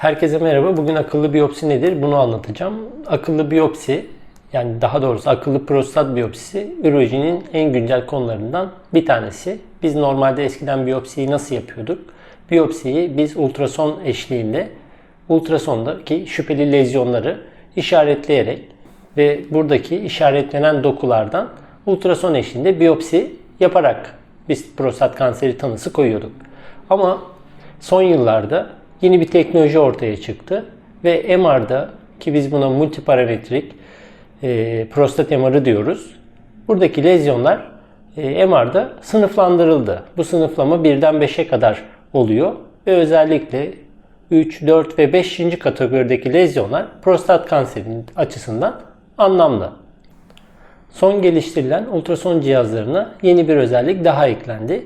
Herkese merhaba. Bugün akıllı biyopsi nedir? Bunu anlatacağım. Akıllı biyopsi yani daha doğrusu akıllı prostat biyopsisi ürolojinin en güncel konularından bir tanesi. Biz normalde eskiden biyopsiyi nasıl yapıyorduk? Biyopsiyi biz ultrason eşliğinde ultrasondaki şüpheli lezyonları işaretleyerek ve buradaki işaretlenen dokulardan ultrason eşliğinde biyopsi yaparak biz prostat kanseri tanısı koyuyorduk. Ama son yıllarda yeni bir teknoloji ortaya çıktı ve MR'da ki biz buna multiparametrik e, prostat MR'ı diyoruz. Buradaki lezyonlar e, MR'da sınıflandırıldı. Bu sınıflama birden 5'e kadar oluyor ve özellikle 3, 4 ve 5. kategorideki lezyonlar prostat kanserinin açısından anlamlı. Son geliştirilen ultrason cihazlarına yeni bir özellik daha eklendi.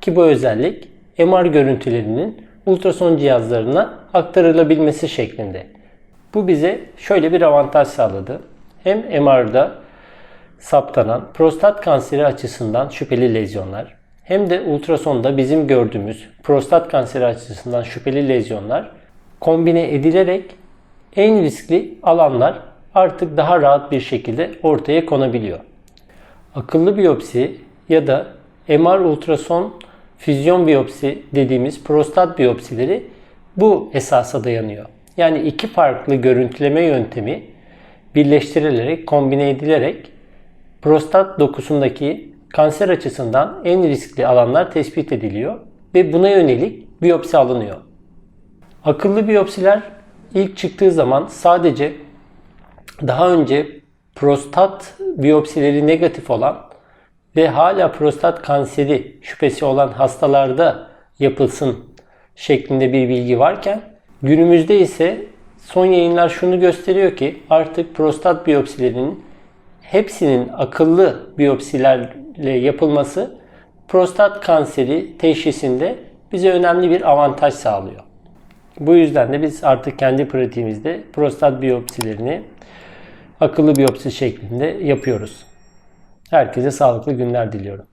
Ki bu özellik MR görüntülerinin ultrason cihazlarına aktarılabilmesi şeklinde. Bu bize şöyle bir avantaj sağladı. Hem MR'da saptanan prostat kanseri açısından şüpheli lezyonlar hem de ultrasonda bizim gördüğümüz prostat kanseri açısından şüpheli lezyonlar kombine edilerek en riskli alanlar artık daha rahat bir şekilde ortaya konabiliyor. Akıllı biyopsi ya da MR ultrason füzyon biyopsi dediğimiz prostat biyopsileri bu esasa dayanıyor. Yani iki farklı görüntüleme yöntemi birleştirilerek, kombine edilerek prostat dokusundaki kanser açısından en riskli alanlar tespit ediliyor ve buna yönelik biyopsi alınıyor. Akıllı biyopsiler ilk çıktığı zaman sadece daha önce prostat biyopsileri negatif olan ve hala prostat kanseri şüphesi olan hastalarda yapılsın şeklinde bir bilgi varken günümüzde ise son yayınlar şunu gösteriyor ki artık prostat biyopsilerinin hepsinin akıllı biyopsilerle yapılması prostat kanseri teşhisinde bize önemli bir avantaj sağlıyor. Bu yüzden de biz artık kendi pratiğimizde prostat biyopsilerini akıllı biyopsi şeklinde yapıyoruz. Herkese sağlıklı günler diliyorum.